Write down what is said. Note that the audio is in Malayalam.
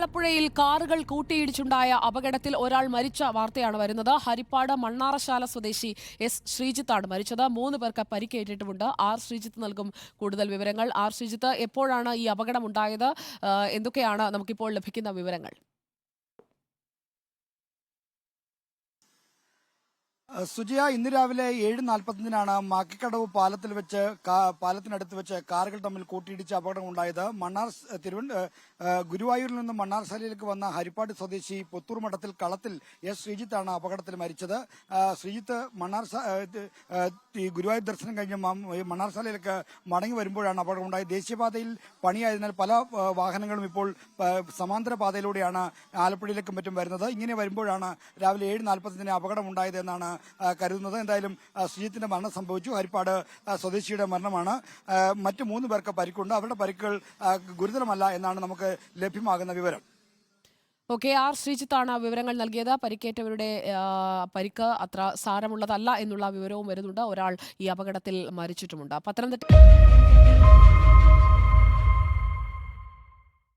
ആലപ്പുഴയിൽ കാറുകൾ കൂട്ടിയിടിച്ചുണ്ടായ അപകടത്തിൽ ഒരാൾ മരിച്ച വാർത്തയാണ് വരുന്നത്. ഹരിപ്പാട് മണ്ണാറശാല സ്വദേശി എസ് ശ്രീജിത്താണ് മരിച്ചത്. മൂന്ന് പേർക്ക് പരിക്കേറ്റിട്ടുമുണ്ട്. ആർ ശ്രീജിത്ത് നൽകും കൂടുതൽ വിവരങ്ങൾ. ആർ ശ്രീജിത്ത് എപ്പോഴാണ് ഈ അപകടം ഉണ്ടായത് എന്തൊക്കെയാണ് നമുക്കിപ്പോൾ ലഭിക്കുന്ന വിവരങ്ങൾ? സുജയ ഇന്ന് രാവിലെ ഏഴ് നാൽപ്പത്തഞ്ചിനാണ് മാക്കിക്കടവ് പാലത്തിൽ വെച്ച് പാലത്തിനടുത്ത് വെച്ച് കാറുകൾ തമ്മിൽ കൂട്ടിയിടിച്ച് അപകടം ഉണ്ടായത് മണ്ണാർ തിരുവന ഗുരുവായൂരിൽ നിന്ന് മണ്ണാർശാലയിലേക്ക് വന്ന ഹരിപ്പാട് സ്വദേശി പുത്തൂർ മഠത്തിൽ കളത്തിൽ എസ്. ശ്രീജിത്താണ് അപകടത്തിൽ മരിച്ചത്. ശ്രീജിത്ത് മണ്ണാർ ഗുരുവായൂർ ദർശനം കഴിഞ്ഞ് മണ്ണാർശാലയിലേക്ക് മടങ്ങി വരുമ്പോഴാണ് അപകടം ഉണ്ടായത് ദേശീയപാതയിൽ പണിയായതിനാൽ പല വാഹനങ്ങളും ഇപ്പോൾ സമാന്തര പാതയിലൂടെയാണ് ആലപ്പുഴയിലേക്കും മറ്റും വരുന്നത്. ഇങ്ങനെ വരുമ്പോഴാണ് രാവിലെ ഏഴ് നാൽപ്പത്തഞ്ചിന് അപകടം എന്നാണ് കരുതുന്നത്. എന്തായാലും സുജിത്തിന്റെ മരണം സംഭവിച്ചു. ഹരിപ്പാട് സ്വദേശിയുടെ മരണമാണ്. മറ്റു മൂന്ന് പേർക്ക് പരിക്കുണ്ട്. അവരുടെ പരിക്കുകൾ ഗുരുതരമല്ല എന്നാണ് നമുക്ക് ലഭ്യമാകുന്ന വിവരം. ഓക്കെ ആർ ശ്രീജിത്താണ് വിവരങ്ങൾ നൽകിയത്. പരിക്കേറ്റവരുടെ പരിക്ക് അത്ര സാരമുള്ളതല്ല എന്നുള്ള വിവരവും വരുന്നുണ്ട്. ഒരാൾ ഈ അപകടത്തിൽ മരിച്ചിട്ടുമുണ്ട്. പത്തനംതിട്ട